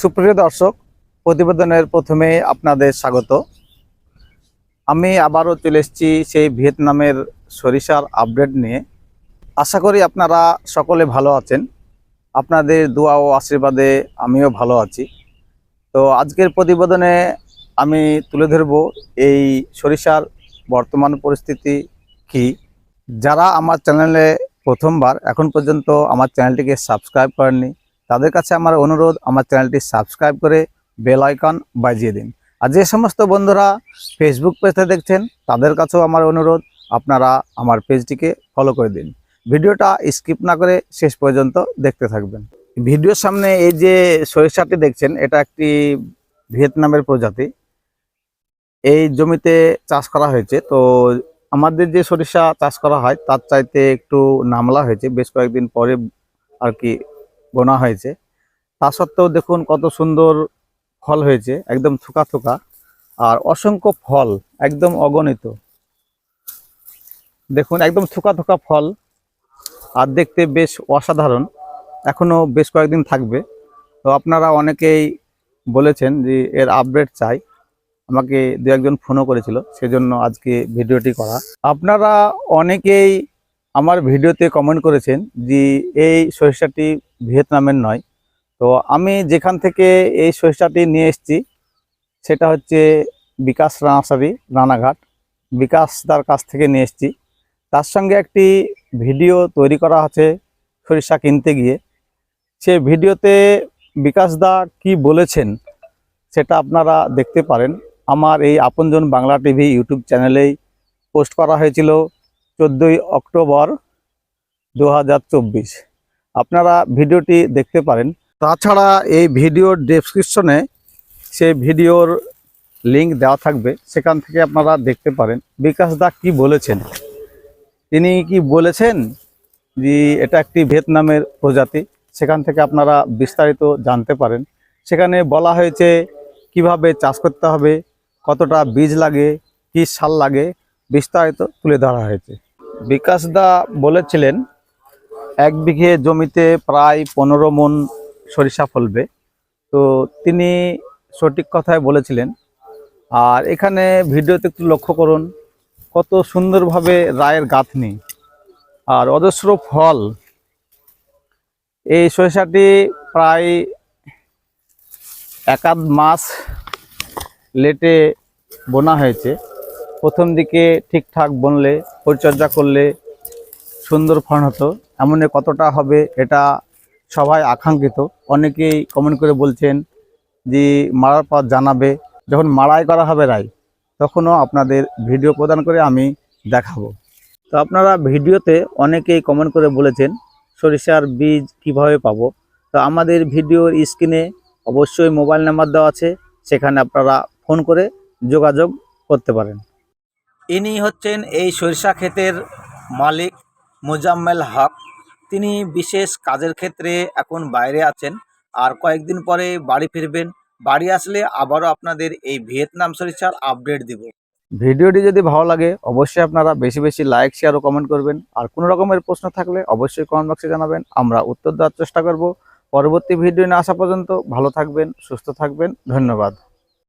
সুপ্রিয় দর্শক, প্রতিবেদনের প্রথমে আপনাদের স্বাগত। আমি আবারও চলে এসেছি সেই ভিয়েতনামের সরিষার আপডেট নিয়ে। আশা করি আপনারা সকলে ভালো আছেন। আপনাদের দোয়া ও আশীর্বাদে আমিও ভালো আছি। তো আজকের প্রতিবেদনে আমি তুলে ধরব এই সরিষার বর্তমান পরিস্থিতি কি। যারা আমার চ্যানেলে প্রথমবার, এখন পর্যন্ত আমার চ্যানেলটিকে সাবস্ক্রাইব করেননি তাদের কাছে আমার অনুরোধ, আমার চ্যানেলটি সাবস্ক্রাইব করে বেল আইকন বাজিয়ে দিন। আর যে সমস্ত বন্ধুরা ফেসবুক পেজে দেখছেন, তাদের কাছেও আমার অনুরোধ, আপনারা আমার পেজটিকে ফলো করে দিন। ভিডিওটা স্কিপ না করে শেষ পর্যন্ত দেখতে থাকবেন। ভিডিওর সামনে এই যে সরিষাটি দেখছেন, এটা একটি ভিয়েতনামের প্রজাতি। এই জমিতে চাষ করা হয়েছে। তো আমাদের যে সরিষা চাষ করা হয়, তার চাইতে একটু নামলা হয়েছে। বেশ কয়েকদিন পরে আর কি বোনা হয়েছে। তা সত্ত্বেও দেখুন কত সুন্দর ফল হয়েছে, একদম থোকা থোকা। আর অসংখ্য ফল, একদম অগণিত। দেখুন, একদম থোকা থোকা ফল। আর দেখতে বেশ অসাধারণ। এখনও বেশ কয়েকদিন থাকবে। তো আপনারা অনেকেই বলেছেন যে এর আপডেট চাই। আমাকে দু একজন ফোনও করেছিল, সেজন্য আজকে ভিডিওটি করা। আপনারা অনেকেই আমার ভিডিওতে কমেন্ট করেছেন যে এই সরিষাটি ভিয়েতনামের নয়। তো আমি যেখান থেকে এই সরিষাটি নিয়ে এসেছি, সেটা হচ্ছে বিকাশ রানাসারি রানাঘাট। বিকাশ তার কাছ থেকে নিয়ে এসেছি। তার সঙ্গে একটি ভিডিও তৈরি করা আছে সরিষা কিনতে গিয়ে। সে ভিডিওতে বিকাশ দা কি বলেছেন, সেটা আপনারা দেখতে পারেন। আমার এই আপনজন বাংলা টিভি ইউটিউব চ্যানেলেই পোস্ট করা হয়েছিল। চোদ্দোই অক্টোবর দু হাজার চব্বিশ। আপনারা ভিডিওটি দেখতে পারেন। তাছাড়া এই ভিডিওর ডেসক্রিপশনে সেই ভিডিওর লিংক দেওয়া থাকবে। সেখান থেকে আপনারা দেখতে পারেন। বিকাশ দা কি বলেছেন? তিনি কি বলেছেন যে এটা একটি ভিয়েতনামের প্রজাতি? সেখান থেকে আপনারা বিস্তারিত জানতে পারেন। সেখানে বলা হয়েছে কীভাবে চাষ করতে হবে, কতটা বীজ লাগে, কি সার লাগে, বিস্তারিত তুলে ধরা হয়েছে। বিকাশ দা বলেছিলেন, এক বিঘে জমিতে প্রায় পনেরো মন সরিষা ফলবে। তো তিনি সঠিক কথায় বলেছিলেন। আর এখানে ভিডিওতে একটু লক্ষ্য করুন, কত সুন্দরভাবে রায়ের গাঁথনি। আর অজস্র ফল। এই সরিষাটি প্রায় একাধ মাস লেটে বোনা হয়েছে। প্রথম দিকে ঠিকঠাক বনলে পরিচর্যা করলে সুন্দর ফলন হতো। এমন কতটা হবে এটা সবাই আকাঙ্ক্ষিত। অনেকেই কমেন্ট করে বলছেন যে, মারার পর জানাবে। যখন মারাই করা হবে রাই, তখনও আপনাদের ভিডিও প্রদান করে আমি দেখাবো। তো আপনারা ভিডিওতে অনেকেই কমেন্ট করে বলেছেন, সরিষার বীজ কীভাবে পাবো? তো আমাদের ভিডিওর স্ক্রিনে অবশ্যই মোবাইল নাম্বার দেওয়া আছে, সেখানে আপনারা ফোন করে যোগাযোগ করতে পারেন। ইনি হচ্ছেন এই সরিষা ক্ষেতের মালিক মোজাম্মেল হক। তিনি বিশেষ কাজের ক্ষেত্রে এখন বাইরে আছেন। আর কয়েকদিন পরে বাড়ি ফিরবেন। বাড়ি আসলে আবারও আপনাদের এই ভিয়েতনাম সরিষার আপডেট দিব। ভিডিওটি যদি ভালো লাগে, অবশ্যই আপনারা বেশি বেশি লাইক শেয়ার ও কমেন্ট করবেন। আর কোনো রকমের প্রশ্ন থাকলে অবশ্যই কমেন্ট বক্সে জানাবেন। আমরা উত্তর দেওয়ার চেষ্টা করব। পরবর্তী ভিডিও নিয়ে আসা পর্যন্ত ভালো থাকবেন, সুস্থ থাকবেন। ধন্যবাদ।